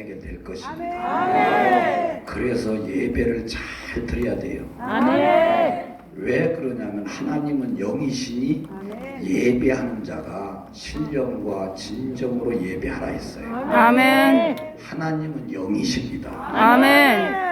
해결될 것입니다. 그래서 예배를 잘 드려야 돼요. 아멘. 왜 그러냐면 하나님은 영이시니 예배하는 자가 신령과 진정으로 예배하라 했어요. 아멘. 하나님은 영이십니다. 아멘.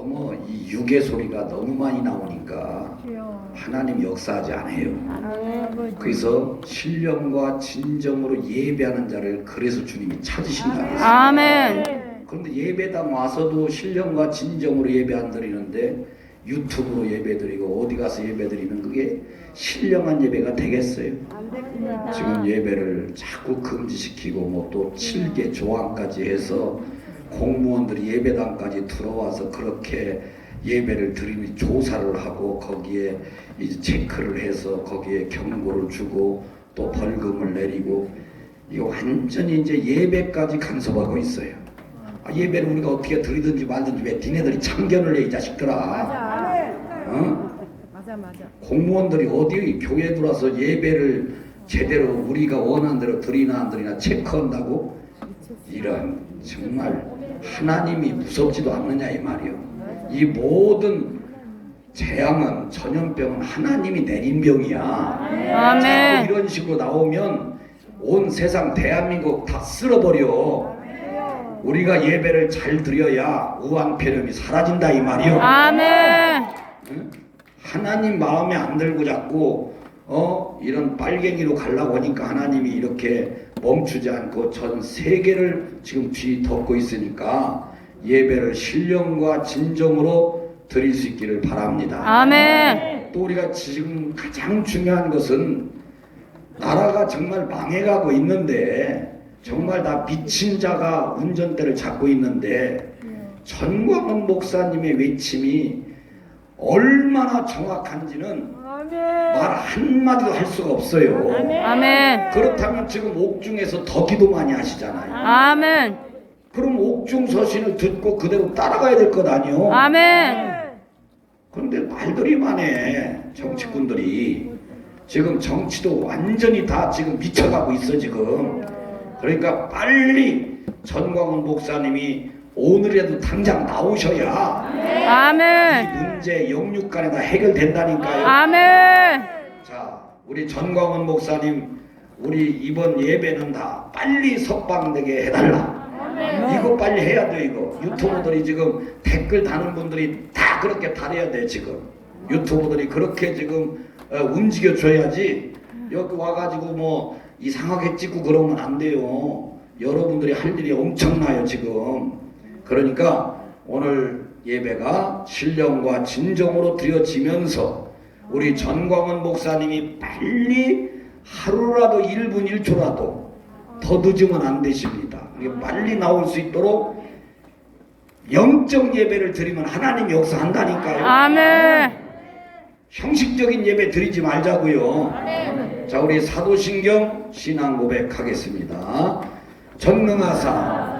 너무 이 육의 소리가 너무 많이 나오니까 하나님 역사하지 않아요. 그래서 신령과 진정으로 예배하는 자를 그래서 주님이 찾으신다 했어요. 아멘. 그런데 예배당 와서도 신령과 진정으로 예배 안 드리는데 유튜브로 예배 드리고 어디 가서 예배 드리는 그게 신령한 예배가 되겠어요? 지금 예배를 자꾸 금지시키고 뭐 또 7개 조항까지 해서 공무원들이 예배당까지 들어와서 그렇게 예배를 드리니 조사를 하고 거기에 이제 체크를 해서 거기에 경고를 주고 또 벌금을 내리고 이거 완전히 이제 예배까지 간섭하고 있어요. 아, 예배를 우리가 어떻게 드리든지 말든지 왜 니네들이 참견을 해 이 자식들아. 어? 맞아 맞아. 공무원들이 어디 교회 들어와서 예배를 제대로 우리가 원하는 대로 드리나 안 드리나 체크한다고 이런 정말 하나님이 무섭지도 않느냐 이 말이요. 이 모든 재앙은 전염병은 하나님이 내린 병이야. 아멘. 자꾸 이런 식으로 나오면 온 세상 대한민국 다 쓸어버려. 우리가 예배를 잘 드려야 우왕폐렴이 사라진다 이 말이요. 아멘. 응? 하나님 마음에 안 들고 자꾸 어 이런 빨갱이로 가려고 하니까 하나님이 이렇게 멈추지 않고 전 세계를 지금 뒤 덮고 있으니까 예배를 신령과 진정으로 드릴 수 있기를 바랍니다. 아멘. 또 우리가 지금 가장 중요한 것은 나라가 정말 망해가고 있는데 정말 다 미친 자가 운전대를 잡고 있는데 전광훈 목사님의 외침이 얼마나 정확한지는 말 한마디도 할 수가 없어요. 아멘. 그렇다면 지금 옥중에서 더 기도 많이 하시잖아요. 아멘. 그럼 옥중 서신을 듣고 그대로 따라가야 될 것 아니요? 아멘. 그런데 말들이만 해 정치꾼들이 지금 정치도 완전히 다 지금 미쳐가고 있어 지금 그러니까 빨리 전광훈 목사님이 오늘이라도 당장 나오셔야 이 아멘. 문제 영육간에 다 해결된다니까요. 아멘. 자 우리 전광훈 목사님 우리 이번 예배는 다 빨리 석방되게 해달라. 이거 빨리 해야 돼 이거. 유튜버들이 지금 댓글 다는 분들이 다 그렇게 달아야 돼 지금. 유튜버들이 그렇게 지금 어, 움직여 줘야지. 여기 와가지고 뭐 이상하게 찍고 그러면 안 돼요. 여러분들이 할 일이 엄청나요 지금 그러니까 오늘 예배가 신령과 진정으로 드려지면서 우리 전광훈 목사님이 빨리 하루라도 1분 1초라도 더 늦으면 안 되십니다. 빨리 나올 수 있도록 영적 예배를 드리면 하나님이 역사한다니까요. 아멘. 형식적인 예배 드리지 말자고요. 자, 우리 사도신경 신앙 고백하겠습니다. 전능하사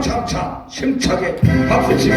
참참참 힘차게 박수 치며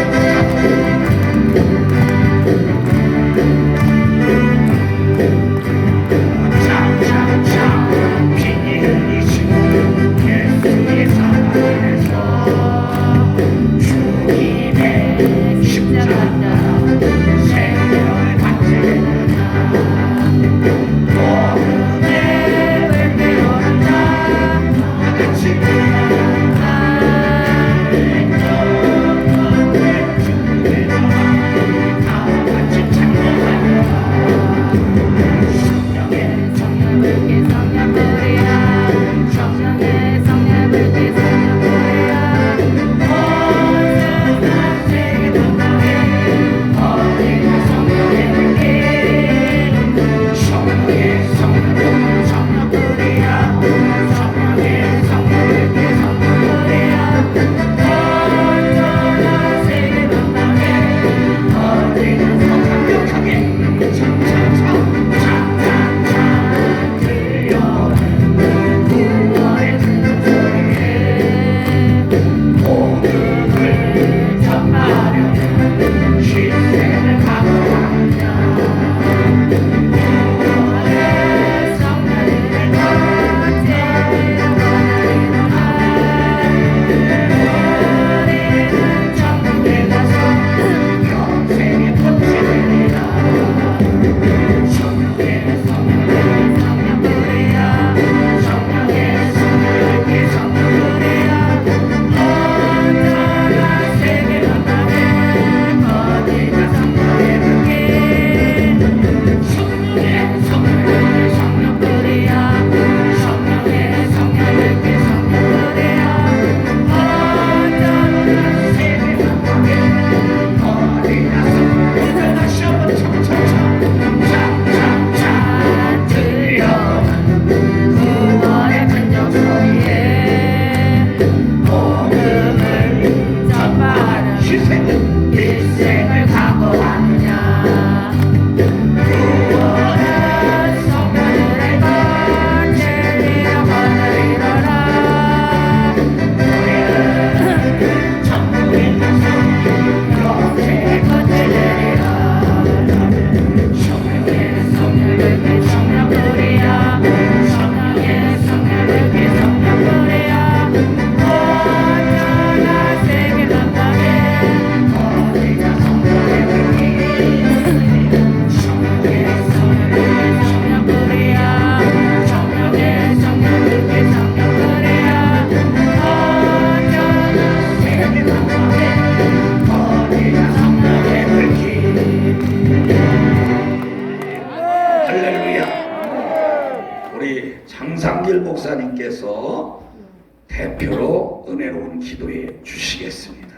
김상길 목사님께서 대표로 은혜로운 기도해 주시겠습니다.